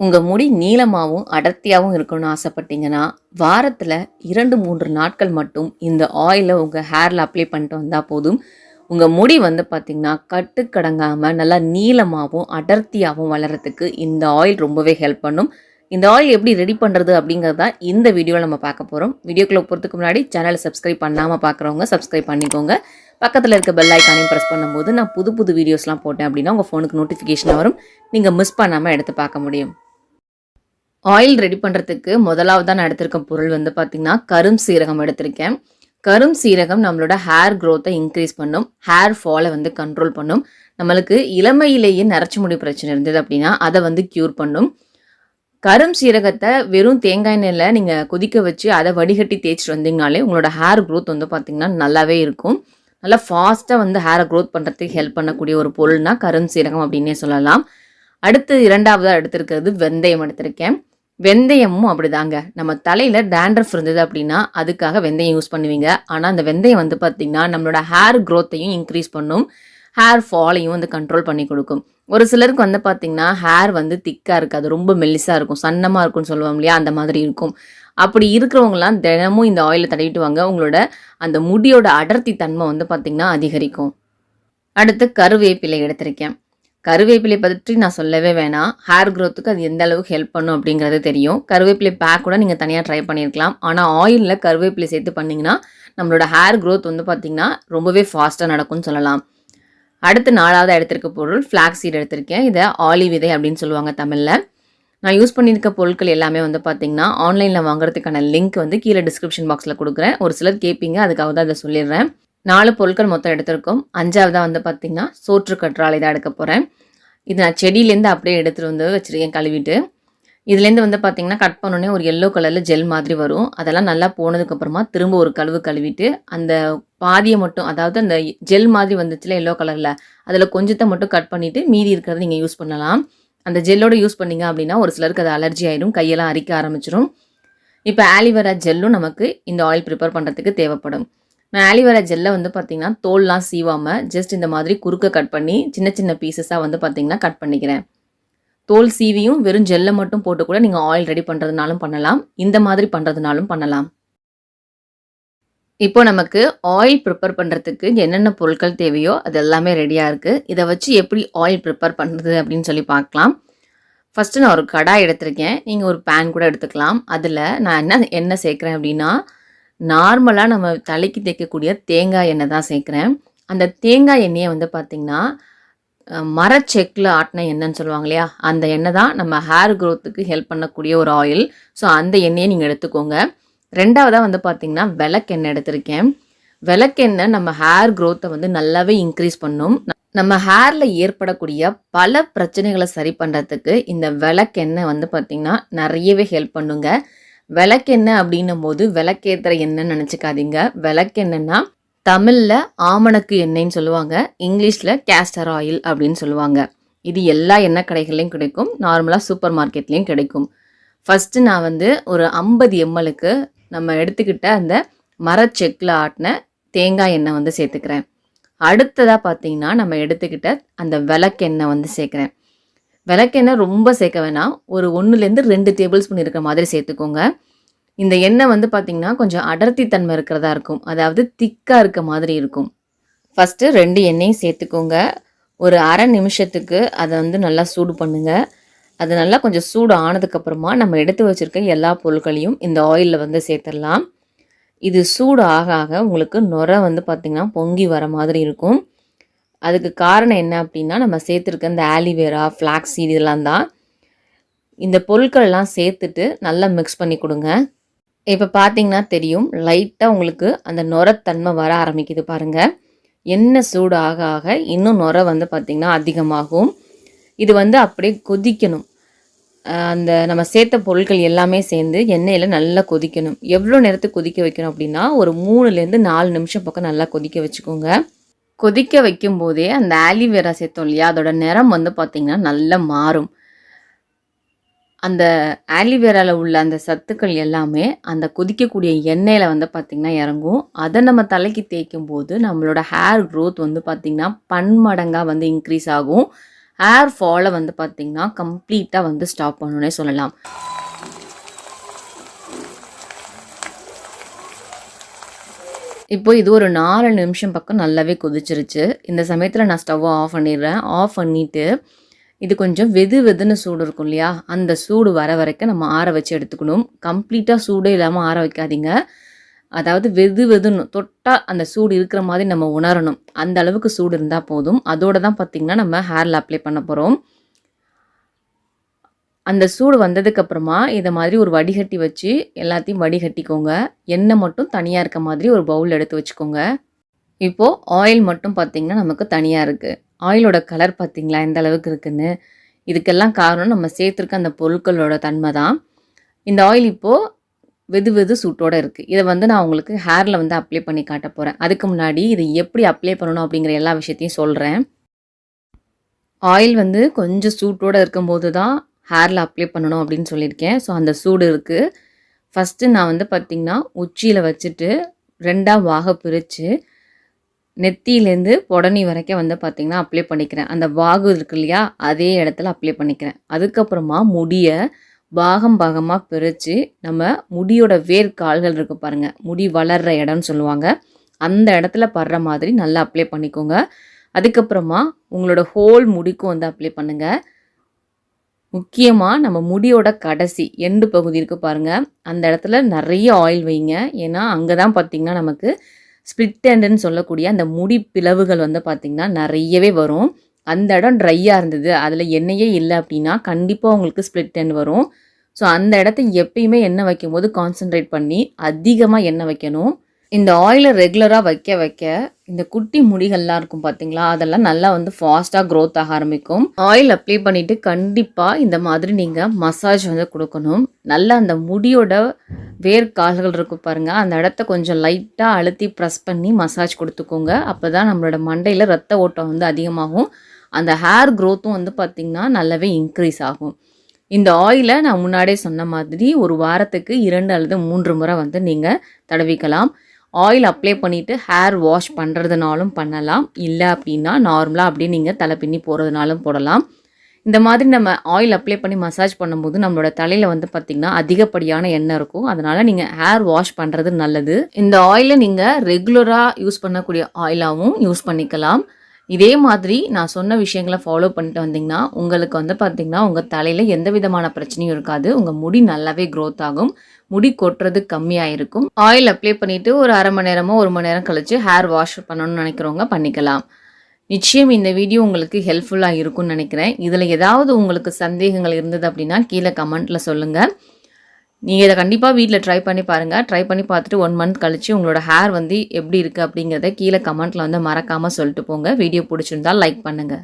உங்கள் முடி நீளமாகவும் அடர்த்தியாகவும் இருக்கணும்னு ஆசைப்பட்டீங்கன்னா வாரத்தில் இரண்டு மூன்று நாட்கள் மட்டும் இந்த ஆயிலை உங்கள் ஹேரில் அப்ளை பண்ணிட்டு வந்தால் போதும். உங்கள் முடி வந்து பார்த்திங்கன்னா கட்டுக்கடங்காமல் நல்லா நீளமாகவும் அடர்த்தியாகவும் வளர்கிறதுக்கு இந்த ஆயில் ரொம்பவே ஹெல்ப் பண்ணும். இந்த ஆயில் எப்படி ரெடி பண்ணுறது அப்படிங்கிறது தான் இந்த வீடியோவில் நம்ம பார்க்க போகிறோம் வீடியோக்குள்ளே போகிறதுக்கு முன்னாடி சேனலை சப்ஸ்கிரைப் பண்ணாமல் பார்க்குறவங்க சப்ஸ்கிரைப் பண்ணிக்கோங்க. பக்கத்தில் இருக்க பெல் ஐக்கானையும் ப்ரெஸ் பண்ணும்போது நான் புது புது வீடியோஸ்லாம் போட்டேன் அப்படின்னா உங்கள் ஃபோனுக்கு நோட்டிஃபிகேஷன் வரும். நீங்கள் மிஸ் பண்ணாமல் எடுத்து பார்க்க முடியும். ஆயில் ரெடி பண்ணுறதுக்கு முதலாவதாக நான் எடுத்திருக்க பொருள் வந்து பார்த்திங்கன்னா கரும் சீரகம் எடுத்திருக்கேன். கரும் சீரகம் நம்மளோட ஹேர் க்ரோத்தை இன்க்ரீஸ் பண்ணும். ஹேர் ஃபாலை வந்து கண்ட்ரோல் பண்ணும். நம்மளுக்கு இளமையிலேயே நரைச்சி முடி பிரச்சனை இருந்தது அப்படின்னா அதை வந்து க்யூர் பண்ணும். கரும் சீரகத்தை வெறும் தேங்காய் எண்ணெயில் நீங்கள் கொதிக்க வச்சு அதை வடிகட்டி தேய்ச்சிட்டு வந்தீங்கனாலே உங்களோட ஹேர் க்ரோத் வந்து பார்த்திங்கன்னா நல்லாவே இருக்கும். நல்லா ஃபாஸ்ட்டாக வந்து ஹேரை க்ரோத் பண்ணுறதுக்கு ஹெல்ப் பண்ணக்கூடிய ஒரு பொருள்னா கரும் சீரகம் அப்படின்னே சொல்லலாம். அடுத்து இரண்டாவதாக எடுத்திருக்கிறது வெந்தயம் எடுத்திருக்கேன். வெந்தயமும் அப்படிதாங்க. நம்ம தலையில் டேண்ட்ரஃப் இருந்தது அப்படின்னா அதுக்காக வெந்தயம் யூஸ் பண்ணுவீங்க. ஆனால் அந்த வெந்தயம் வந்து பார்த்திங்கன்னா நம்மளோட ஹேர் க்ரோத்தையும் இன்க்ரீஸ் பண்ணும். ஹேர் ஃபாலையும் வந்து கண்ட்ரோல் பண்ணி கொடுக்கும். ஒரு சிலருக்கு வந்து பார்த்திங்கன்னா ஹேர் வந்து திக்காக இருக்காது ரொம்ப மெல்லிஸாக இருக்கும் சன்னமாக இருக்கும்னு சொல்லுவோம் இல்லையா அந்த மாதிரி இருக்கும். அப்படி இருக்கிறவங்களாம் தினமும் இந்த ஆயிலை தடவிட்டு வாங்க உங்களோட அந்த முடியோட அடர்த்தி தன்மை வந்து பார்த்திங்கன்னா அதிகரிக்கும். அடுத்து கருவேப்பிலை எடுத்திருக்கேன். கருவேப்பிலை பற்றி நான் சொல்லவே வேணாம். ஹேர் க்ரோத்துக்கு அது எந்த அளவுக்கு ஹெல்ப் பண்ணும் அப்படிங்கிறது தெரியும். கருவேப்பிலை பேக் கூட நீங்கள் தனியாக ட்ரை பண்ணியிருக்கலாம் ஆனால் ஆயிலில் கருவேப்பிலை சேர்த்து பண்ணிங்கன்னா நம்மளோட ஹேர் க்ரோத் வந்து பார்த்திங்கன்னா ரொம்பவே ஃபாஸ்ட்டாக நடக்கும்னு சொல்லலாம். அடுத்து நாலாவது எடுத்திருக்க பொருள் ஃப்ளாக் சீட் எடுத்திருக்கேன். இதை ஆலி விதை அப்படின்னு சொல்லுவாங்க தமிழில். நான் யூஸ் பண்ணியிருக்க பொருட்கள் எல்லாமே வந்து பார்த்தீங்கன்னா ஆன்லைனில் வாங்குறதுக்கான லிங்க் வந்து கீழே டிஸ்கிரிப்ஷன் பாக்ஸில் கொடுக்குறேன். ஒரு சிலர் கேட்பீங்க அதுக்காக தான் அதை சொல்லிடுறேன். நாலு பொருட்கள் மொத்தம் எடுத்திருக்கோம். அஞ்சாவதாக வந்து பார்த்தீங்கன்னா சோற்று கற்றாழை தான் எடுக்க போகிறேன் இது நான் செடியிலேருந்து அப்படியே எடுத்துகிட்டு வந்து வச்சுருக்கேன் கழுவிட்டு. இதுலேருந்து வந்து பார்த்திங்கன்னா கட் பண்ணோடனே ஒரு எல்லோ கலரில் ஜெல் மாதிரி வரும். அதெல்லாம் நல்லா போனதுக்கப்புறமா திரும்ப ஒரு கழுவு கழுவிட்டு அந்த பாதியை மட்டும் அதாவது அந்த ஜெல் மாதிரி வந்துச்சுல எல்லோ கலரில் அதில் கொஞ்சத்தை மட்டும் கட் பண்ணிவிட்டு மீதி இருக்கிறத நீங்கள் யூஸ் பண்ணலாம். அந்த ஜெல்லோட யூஸ் பண்ணீங்க அப்படின்னா ஒரு சிலருக்கு அது அலர்ஜி ஆயிடும் கையெல்லாம் அரிக்க ஆரம்பிச்சிடும் இப்போ ஆலிவேரா ஜெல்லும் நமக்கு இந்த ஆயில் ப்ரிப்பேர் பண்ணுறதுக்கு தேவைப்படும். நான் ஆலிவேரா ஜெல்லை வந்து பார்த்திங்கன்னா தோல்லாம் சீவாமல் ஜஸ்ட் இந்த மாதிரி குறுக்க கட் பண்ணி சின்ன சின்ன பீசஸாக வந்து பார்த்திங்கன்னா கட் பண்ணிக்கிறேன். தோல் சீவியும் வெறும் ஜெல்லை மட்டும் போட்டு கூட நீங்கள் ஆயில் ரெடி பண்ணுறதுனாலும் பண்ணலாம். இந்த மாதிரி பண்ணுறதுனாலும் பண்ணலாம். இப்போ நமக்கு ஆயில் ப்ரிப்பேர் பண்ணுறதுக்கு என்னென்ன பொருட்கள் தேவையோ அது எல்லாமே ரெடியாக இருக்குது இதை வச்சு எப்படி ஆயில் ப்ரிப்பேர் பண்ணுறது அப்படின்னு சொல்லி பார்க்கலாம். ஃபஸ்ட்டு நான் ஒரு கடாய் எடுத்திருக்கேன். நீங்கள் ஒரு பேன் கூட எடுத்துக்கலாம். அதில் நான் என்ன எண்ணெய் சேர்க்குறேன் அப்படின்னா நார்மலாக நம்ம தலைக்கு தேய்க்கக்கூடிய தேங்காய் எண்ணெய் தான் சேர்க்குறேன். அந்த தேங்காய் எண்ணெயை வந்து பார்த்திங்கன்னா மர செக்கில் ஆட்டின எண்ணெய்ன்னு சொல்லுவாங்க இல்லையா? அந்த எண்ணெய் தான் நம்ம ஹேர் க்ரோத்துக்கு ஹெல்ப் பண்ணக்கூடிய ஒரு ஆயில் ஸோ அந்த எண்ணெயை நீங்கள் எடுத்துக்கோங்க. ரெண்டாவதாக வந்து பார்த்திங்கன்னா விளக்கெண்ணெய் எடுத்திருக்கேன். விளக்கெண்ணெய் நம்ம ஹேர் க்ரோத்தை வந்து நல்லாவே இன்க்ரீஸ் பண்ணும். நம்ம ஹேரில் ஏற்படக்கூடிய பல பிரச்சனைகளை சரி பண்ணுறதுக்கு இந்த விளக்கெண்ணெய் வந்து பார்த்திங்கன்னா நிறையவே ஹெல்ப் பண்ணுங்க. விளக்கெண்ணெய் அப்படின்னும் போது விளக்கேற்றுற எண்ணெய்ன்னு நினச்சிக்காதீங்க. விளக்கெண்ணெய்னா தமிழில் ஆமணக்கு எண்ணெய்ன்னு சொல்லுவாங்க இங்கிலீஷில் கேஸ்டர் ஆயில் அப்படின்னு சொல்லுவாங்க. இது எல்லா எண்ணெய் கடைகள்லையும் கிடைக்கும் நார்மலாக சூப்பர் மார்க்கெட்லேயும் கிடைக்கும். ஃபஸ்ட்டு நான் வந்து ஒரு ஐம்பது எம்எலுக்கு நம்ம எடுத்துக்கிட்ட அந்த மரச்செக்கில் ஆட்டின தேங்காய் எண்ணெய் வந்து சேர்த்துக்கிறேன். அடுத்ததாக பார்த்தீங்கன்னா நம்ம எடுத்துக்கிட்ட அந்த விளக்கெண்ணெய் வந்து சேர்க்குறேன். விளக்கெண்ணெய் ரொம்ப சேர்க்க வேணாம். ஒரு ஒன்றுலேருந்து ரெண்டு டேபிள் ஸ்பூன் இருக்கிற மாதிரி சேர்த்துக்கோங்க. இந்த எண்ணெய் வந்து பார்த்திங்கன்னா கொஞ்சம் அடர்த்தி தன்மை இருக்கிறதா இருக்கும். அதாவது திக்காக இருக்க மாதிரி இருக்கும். ஃபஸ்ட்டு ரெண்டு எண்ணெயும் சேர்த்துக்கோங்க. ஒரு அரை நிமிஷத்துக்கு அதை வந்து நல்லா சூடு பண்ணுங்கள் அது நல்லா கொஞ்சம் சூடு ஆனதுக்கப்புறமா நம்ம எடுத்து வச்சுருக்க எல்லா பொருட்களையும் இந்த ஆயிலில் வந்து சேர்த்துடலாம். இது சூடு ஆக ஆக உங்களுக்கு நுரை வந்து பார்த்திங்கன்னா பொங்கி வர மாதிரி இருக்கும். அதுக்கு காரணம் என்ன அப்படின்னா நம்ம சேர்த்துருக்க இந்த ஆலிவேரா ஃப்ளாக்ஸ் இதெல்லாம் தான். இந்த பொருட்கள்லாம் சேர்த்துட்டு நல்லா மிக்ஸ் பண்ணி கொடுங்க. இப்போ பார்த்தீங்கன்னா தெரியும் லைட்டாக உங்களுக்கு அந்த நுரத்தன்மை வர ஆரம்பிக்குது பாருங்கள் எண்ணெய் சூடு ஆக ஆக இன்னும் நுரை வந்து பார்த்திங்கன்னா அதிகமாகும். இது வந்து அப்படியே கொதிக்கணும். அந்த நம்ம சேர்த்த பொருட்கள் எல்லாமே சேர்ந்து எண்ணெயில் நல்லா கொதிக்கணும். எவ்வளோ நேரத்துக்கு கொதிக்க வைக்கணும் அப்படின்னா ஒரு மூணுலேருந்து நாலு நிமிஷம் பக்கம் நல்லா கொதிக்க வச்சுக்கோங்க. கொதிக்க வைக்கும் போதே அந்த ஆலிவேரா சேர்த்தோம் இல்லையா அதோட நிறம் வந்து பார்த்திங்கன்னா நல்லா மாறும். அந்த ஆலிவேராவில் உள்ள அந்த சத்துக்கள் எல்லாமே அந்த கொதிக்கக்கூடிய எண்ணெயில் வந்து பார்த்திங்கன்னா இறங்கும். அதை நம்ம தலைக்கு தேய்க்கும் போது நம்மளோட ஹேர் க்ரோத் வந்து பார்த்திங்கன்னா பன்மடங்காக வந்து இன்க்ரீஸ் ஆகும். ஹேர் ஃபாலை வந்து பார்த்திங்கன்னா கம்ப்ளீட்டாக வந்து ஸ்டாப் பண்ணணுன்னே சொல்லலாம். இப்போ இது ஒரு நாலு நிமிஷம் பக்கம் நல்லாவே கொதிச்சிருச்சு. இந்த சமயத்தில் நான் ஸ்டவ்வை ஆஃப் பண்ணிடுறேன். ஆஃப் பண்ணிவிட்டு இது கொஞ்சம் வெது வெதுன்னு சூடு இருக்கும் இல்லையா? அந்த சூடு வர வரைக்கும் நம்ம ஆற வச்சு எடுத்துக்கணும். கம்ப்ளீட்டாக சூடே இல்லாமல் ஆற வைக்காதீங்க. அதாவது வெது வெதுன்னு தொட்டால் அந்த சூடு இருக்கிற மாதிரி நம்ம உணரணும். அந்த அளவுக்கு சூடு இருந்தால் போதும். அதோட தான் பார்த்திங்கன்னா நம்ம ஹேரில் அப்ளை பண்ண போகிறோம் அந்த சூடு வந்ததுக்கப்புறமா இதை மாதிரி ஒரு வடிகட்டி வச்சு எல்லாத்தையும் வடிகட்டிக்கோங்க. எண்ணெய் மட்டும் தனியாக இருக்க மாதிரி ஒரு பவுல் எடுத்து வச்சுக்கோங்க. இப்போது ஆயில் மட்டும் பார்த்திங்கன்னா நமக்கு தனியாக இருக்குது ஆயிலோட கலர் பார்த்திங்களா எந்த அளவுக்கு இருக்குன்னு? இதுக்கெல்லாம் காரணம் நம்ம சேர்த்துருக்க அந்த பொருட்களோட தன்மை தான். இந்த ஆயில் இப்போது வெது வெது சூட்டோடு இருக்குது இதை வந்து நான் உங்களுக்கு ஹேரில் வந்து அப்ளை பண்ணி காட்ட போகிறேன் அதுக்கு முன்னாடி இதை எப்படி அப்ளை பண்ணணும் அப்படிங்கிற எல்லா விஷயத்தையும் சொல்கிறேன் ஆயில் வந்து கொஞ்சம் சூட்டோடு இருக்கும்போது தான் ஹேரில் அப்ளை பண்ணணும் அப்படின்னு சொல்லியிருக்கேன். ஸோ அந்த சூடு இருக்குது ஃபஸ்ட்டு நான் வந்து பார்த்திங்கன்னா உச்சியில் வச்சுட்டு ரெண்டாக வாக பிரித்து நெத்தியிலேருந்து புடனி வரைக்கும் வந்து பார்த்திங்கன்னா அப்ளை பண்ணிக்கிறேன். அந்த வாகு இருக்கு இல்லையா அதே இடத்துல அப்ளை பண்ணிக்கிறேன். அதுக்கப்புறமா முடியை பாகம் பாகமாக பிரித்து நம்ம முடியோட வேர் கால்கள் இருக்கு பாருங்கள் முடி வளர்கிற இடம்னு சொல்லுவாங்க. அந்த இடத்துல படுற மாதிரி நல்லா அப்ளை பண்ணிக்கோங்க. அதுக்கப்புறமா உங்களோட ஹோல் முடிக்கும் வந்து அப்ளை பண்ணுங்கள் முக்கியமாக நம்ம முடியோட கடைசி எண்டு பகுதி இருக்குது பாருங்கள் அந்த இடத்துல நிறைய ஆயில் வைங்க. ஏன்னா அங்கே தான் பார்த்திங்கன்னா நமக்கு ஸ்பிளிட் எண்டுன்னு சொல்லக்கூடிய அந்த முடி பிளவுகள் வந்து பார்த்திங்கன்னா நிறையவே வரும். அந்த இடம் ட்ரையாக இருந்தது. அதில் எண்ணெயே இல்லை அப்படின்னா கண்டிப்பாக உங்களுக்கு ஸ்ப்ளிட் எண்ட் வரும். ஸோ அந்த இடத்த எப்பயுமே எண்ணெய் வைக்கும்போது கான்சென்ட்ரேட் பண்ணி அதிகமாக எண்ணெய் வைக்கணும். இந்த ஆயிலை ரெகுலராக வைக்க வைக்க இந்த குட்டி முடிகள்லாம் இருக்கும் பார்த்தீங்களா அதெல்லாம் நல்லா வந்து ஃபாஸ்ட்டாக க்ரோத் ஆக ஆரம்பிக்கும். ஆயில் அப்ளை பண்ணிவிட்டு கண்டிப்பாக இந்த மாதிரி நீங்கள் மசாஜ் வந்து கொடுக்கணும். நல்லா அந்த முடியோட வேர் கால்கள் இருக்கும் பாருங்கள் அந்த இடத்த கொஞ்சம் லைட்டாக அழுத்தி ப்ரெஸ் பண்ணி மசாஜ் கொடுத்துக்கோங்க. அப்போ தான் நம்மளோட மண்டையில் ரத்த ஓட்டம் வந்து அதிகமாகும். அந்த ஹேர் க்ரோத்தும் வந்து பார்த்திங்கன்னா நல்லாவே இன்க்ரீஸ் ஆகும். இந்த ஆயிலை நான் முன்னாடியே சொன்ன மாதிரி ஒரு வாரத்துக்கு இரண்டு அல்லது மூன்று முறை வந்து நீங்கள் தடவிக்கலாம். ஆயில் அப்ளை பண்ணிவிட்டு ஹேர் வாஷ் பண்ணுறதுனாலும் பண்ணலாம். இல்லை அப்படின்னா நார்மலாக அப்படியே நீங்கள் தலை பின்னி போகிறதுனாலும் போடலாம். இந்த மாதிரி நம்ம ஆயில் அப்ளை பண்ணி மசாஜ் பண்ணும்போது நம்மளோட தலையில் வந்து பார்த்திங்கன்னா அதிகப்படியான எண்ணெய் இருக்கும். அதனால் நீங்கள் ஹேர் வாஷ் பண்ணுறது நல்லது. இந்த ஆயிலை நீங்கள் ரெகுலராக யூஸ் பண்ணக்கூடிய ஆயிலாகவும் யூஸ் பண்ணிக்கலாம். இதே மாதிரி நான் சொன்ன விஷயங்களை ஃபாலோ பண்ணிட்டு வந்தீங்கன்னா உங்களுக்கு வந்து பார்த்திங்கன்னா உங்கள் தலையில் எந்த விதமான பிரச்சனையும் இருக்காது. உங்கள் முடி நல்லாவே க்ரோத் ஆகும். முடி கொட்டுறது கம்மியாக இருக்கும் ஆயில் அப்ளை பண்ணிவிட்டு ஒரு அரை மணி நேரமோ ஒரு மணி நேரம் கழித்து ஹேர் வாஷ் பண்ணணும்னு நினைக்கிறவங்க பண்ணிக்கலாம். நிச்சயம் இந்த வீடியோ உங்களுக்கு ஹெல்ப்ஃபுல்லாக இருக்கும்னு நினைக்கிறேன். இதில் ஏதாவது உங்களுக்கு சந்தேகங்கள் இருந்தது அப்படின்னா கீழே கமெண்ட்டில் சொல்லுங்கள் நீங்கள் இதை கண்டிப்பாக வீட்டில் ட்ரை பண்ணி பாருங்கள் ட்ரை பண்ணி பார்த்துட்டு ஒன் மந்த் கழித்து உங்களோட ஹேர் வந்து எப்படி இருக்குது அப்படிங்கிறத கீழே கமெண்ட்டில் வந்து மறக்காமல் சொல்லிட்டு போங்க. வீடியோ பிடிச்சிருந்தால் லைக் பண்ணுங்கள்